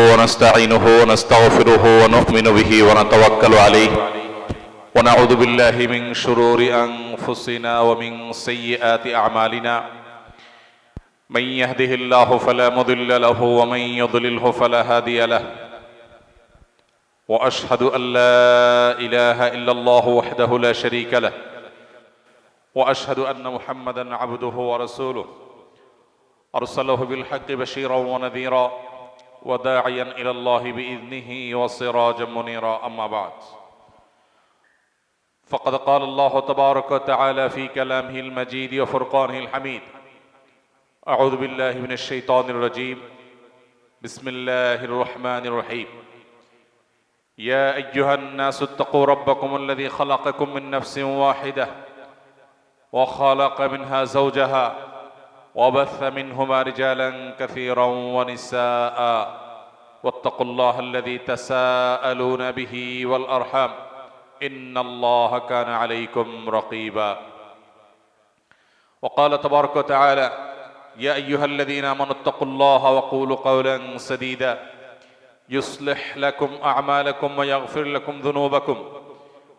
ونستعينه ونستغفره ونؤمن به ونتوكل عليه. ونعوذ بالله من شرور أنفسنا ومن سيئات أعمالنا. من يهده الله فلا مضل له ومن يضلله فلا هادي له. وأشهد أن لا إله إلا الله وحده لا شريك له. وأشهد أن محمدا عبده ورسوله. أرسله بالحق بشيرا ونذيرا. وداعيا إلى الله بإذنه وسراجا منيرا. أما بعد فقد قال الله تبارك وتعالى في كلامه المجيد وفرقانه الحميد أعوذ بالله من الشيطان الرجيم. بسم الله الرحمن الرحيم. يا أيها الناس اتقوا ربكم الذي خلقكم من نفس واحدة وخلق منها زوجها وبث منهما رجالا كثيرا ونساء واتقوا الله الذي تساءلون به والأرحام. إن الله كان عليكم رقيبا. وقال تبارك وتعالى يا أيها الذين آمنوا اتقوا الله وقولوا قولا سديدا. يصلح لكم أعمالكم ويغفر لكم ذنوبكم.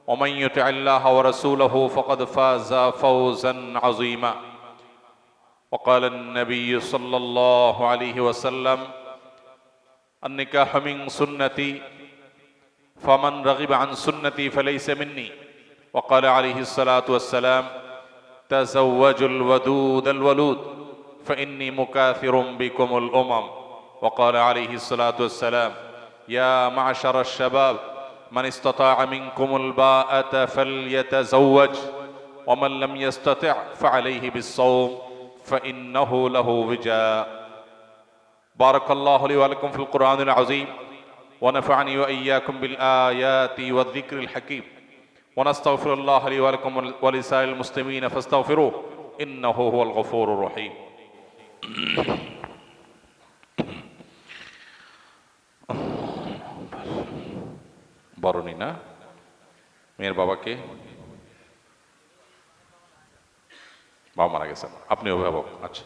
ومن يطع الله ورسوله فقد فاز فوزا عظيما. وقال النبي صلى الله عليه وسلم النكاح من سنتي فمن رغب عن سنتي فليس مني. وقال عليه الصلاة والسلام تزوجوا الودود الولود فإني مكاثر بكم الأمم. وقال عليه الصلاة والسلام يا معشر الشباب من استطاع منكم الباءة فليتزوج ومن لم يستطع فعليه بالصوم. فإنه له وجاء بارك الله لي ولكم في القرآن العظيم ونفعني وإياكم بالآيات والذكر الحكيم ونستغفر الله لي ولكم ولسائر المسلمين فاستغفروه إنه هو الغفور الرحيم বরণী না মেয়ের বাবাকে বাবা মারা গেছেন আপনি অভিভাবক? আচ্ছা।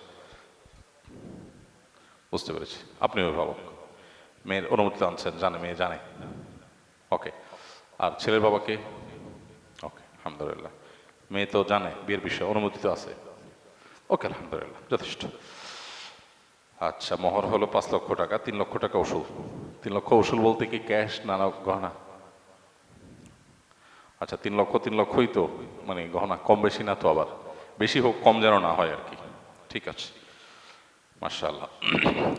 বুঝতে পেরেছি। আপনি অভিভাবক। মেয়ের অনুমতি আনছেন, জানে, মেয়ে জানে। ওকে। আর ছেলের বাবাকে ওকে, আলহামদুলিল্লাহ। মেয়ে তো জানে, বিয়ের বিষয়ে অনুমতি তো আছে। ওকে, আলহামদুলিল্লাহ, যথেষ্ট। আচ্ছা মোহর হলো পাঁচ লক্ষ টাকা, তিন লক্ষ টাকা ওষুধ তিন লক্ষ ওষুধ বলতে কি ক্যাশ নানা গহনা? আচ্ছা তিন লক্ষ, তিন লক্ষই তো মানে গহনা, কম বেশি না তো আবার? বেশি হোক, কম যেন না হয় আর কি। ঠিক আছে। মার্শাল্লাহ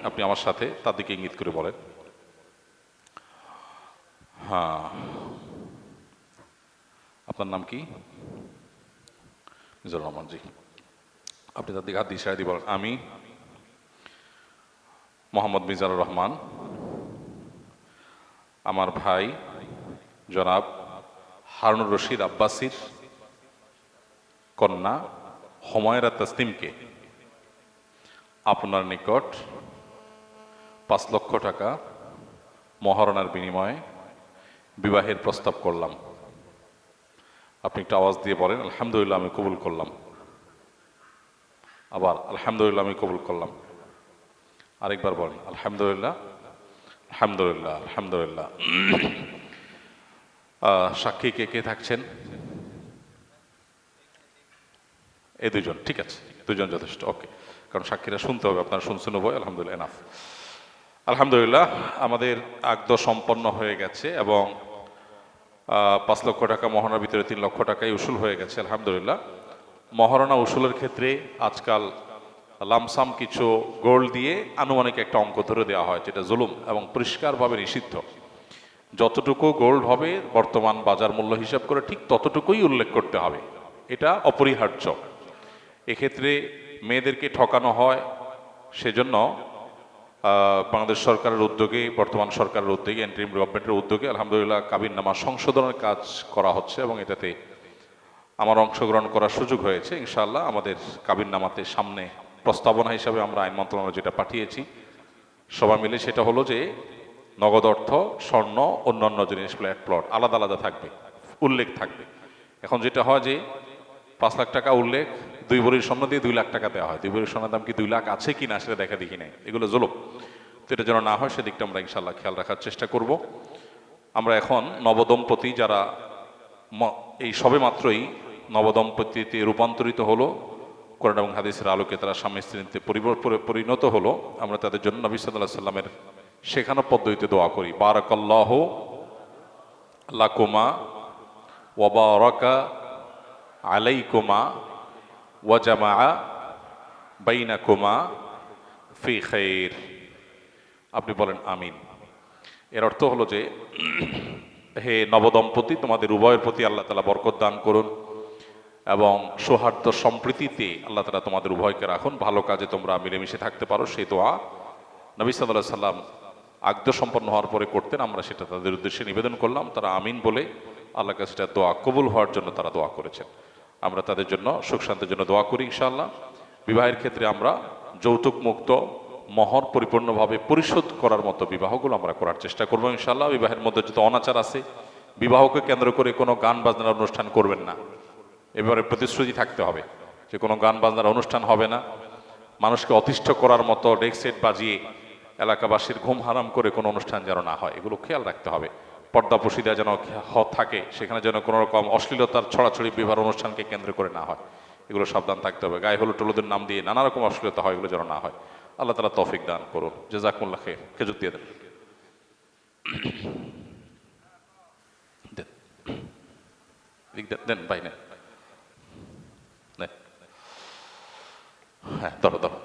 আপনি আমার সাথে তার দিকে ইঙ্গিত করে বলেন। হ্যাঁ। আপনার নাম কি? মিজুর রহমান, জি। আপনি তার দিকে হাত দিয়ে দিয়ে বলেন, আমি মোহাম্মদ মিজানুর রহমান। আমার ভাই জনাব হারুনুর রশিদ আব্বাসির কন্যা। হমায়রা তসলিমকে। আপনার নিকট পাঁচ লক্ষ টাকা মহারণার বিনিময়ে বিবাহের প্রস্তাব করলাম। আপনি একটু আওয়াজ দিয়ে বলেন, আলহামদুলিল্লাহ, আমি কবুল করলাম। আবার, আলহামদুলিল্লাহ, আমি কবুল করলাম। আরেকবার বলেন, আলহামদুলিল্লাহ আলহামদুলিল্লাহ আলহামদুলিল্লাহ। সাক্ষী কে কে থাকছেন? এই দুজন ঠিক আছে? দুজন যথেষ্ট, ওকে। কারণ সাক্ষীরা শুনতে হবে, আপনারা শুনছেন বই আলহামদুলিল্লাহ এনাফ আলহামদুলিল্লাহ, আমাদের আগদ সম্পন্ন হয়ে গেছে এবং পাঁচ লক্ষ টাকা মহারণার ভিতরে তিন লক্ষ টাকাই উসুল হয়ে গেছে, আলহামদুলিল্লাহ। মহারণা উসুলের ক্ষেত্রে আজকাল লামসাম কিছু গোল্ড দিয়ে আনুমানিক একটা অঙ্ক ধরে দেওয়া হয়, যেটা জুলুম এবং পরিষ্কারভাবে নিষিদ্ধ। যতটুকু গোল্ড হবে, বর্তমান বাজার মূল্য হিসাব করে ঠিক ততটুকুই উল্লেখ করতে হবে। এটা অপরিহার্য। এক্ষেত্রে মেয়েদেরকে ঠকানো হয়। সেজন্য বাংলাদেশ সরকারের উদ্যোগে, বর্তমান সরকারের উদ্যোগে এন্ট্রিম গভর্নমেন্টের উদ্যোগে আলহামদুলিল্লাহ কাবিন নামা সংশোধনের কাজ করা হচ্ছে এবং এটাতে আমার অংশগ্রহণ করার সুযোগ হয়েছে। ইনশাআল্লাহ আমাদের কাবিন নামাতে সামনে প্রস্তাবনা হিসাবে আমরা আইন মন্ত্রণালয় যেটা পাঠিয়েছি, সবাই মিলে সেটা হলো যে নগদ অর্থ, স্বর্ণ, অন্যান্য জিনিস, ফ্ল্যাট প্লট আলাদা আলাদা থাকবে, উল্লেখ থাকবে। এখন যেটা হয় যে পাঁচ লাখ টাকা উল্লেখ দুই ভরির স্বর্ণ দিয়ে দুই লাখ টাকা দেওয়া হয়। দুই ভরির স্বর্ণের দাম কি দুই লাখ আছে কি না সেটা দেখা দেখি নাই। এগুলো জুলুম। তো এটা যেন না হয়, সেদিকটা আমরা ইনশাল্লাহ খেয়াল রাখার চেষ্টা করব। আমরা এখন নবদম্পতি যারা এই সবে মাত্রই নবদম্পতিতে রূপান্তরিত হলো, কোরআন এবং হাদিসের আলোকে তারা স্বামী স্ত্রীতে পরি- পরিণত হলো, আমরা তাদের জন্য নবী সাল্লাহ সাল্লামের শেখানো পদ্ধতিতে দোয়া করি। বারাকাল্লাহ লাকুমা ওয়াবারাকা আলাইকুমা ওয়াজামা বাইনাকুমা ফি খাইর। আপনি বলেন আমিন। এর অর্থ হলো যে, হে নবদম্পতি, তোমাদের উভয়ের প্রতি আল্লাহ তালা বরকত দান করুন এবং সৌহার্দ্য সম্প্রীতিতে আল্লাহ তালা তোমাদের উভয়কে রাখুন। ভালো কাজে তোমরা মিলেমিশে থাকতে পারো। সেই দোয়া নবী সাল্লাহ সাল্লাম আগ্দ সম্পন্ন হওয়ার পরে করতেন। আমরা সেটা তাদের উদ্দেশ্যে নিবেদন করলাম। তারা আমিন বলে আল্লাহ সেটা দোয়া কবুল হওয়ার জন্য তারা দোয়া করেছেন। আমরা তাদের জন্য সুখ শান্তির জন্য দোয়া করি ইনশাআল্লাহ। বিবাহের ক্ষেত্রে আমরা যৌতুক মুক্ত মহর পরিপূর্ণভাবে পরিশোধ করার মতো বিবাহগুলো আমরা করার চেষ্টা করব ইনশাআল্লাহ। বিবাহের মধ্যে যত অনাচার আছে, বিবাহকে কেন্দ্র করে কোনো গান বাজনার অনুষ্ঠান করবেন না। এবারে প্রতিশ্রুতি থাকতে হবে যে কোনো গান বাজনার অনুষ্ঠান হবে না। মানুষকে অতিষ্ঠ করার মতো ডেক সেট বাজিয়ে এলাকাবাসীর ঘুম হারাম করে কোনো অনুষ্ঠান যেন না হয়, এগুলো খেয়াল রাখতে হবে। পর্দা পশিদা যেন থাকে, সেখানে যেন কোনো রকম অশ্লীলতার ছড়াছড়ি বিবাহ অনুষ্ঠানকে কেন্দ্র করে না হয়। এগুলো সাবধান থাকতে হবে। গায়ে হলুদ টলুদের নাম দিয়ে নানা রকম অশ্লীলতা হয়, এগুলো যেন না হয়। আল্লাহ তালা তৌফিক দান করুন। জেজাকুল্লাহ খে খেজুর দিয়ে দেন। দেন। ভাই নেন। হ্যাঁ ধরো ধরো।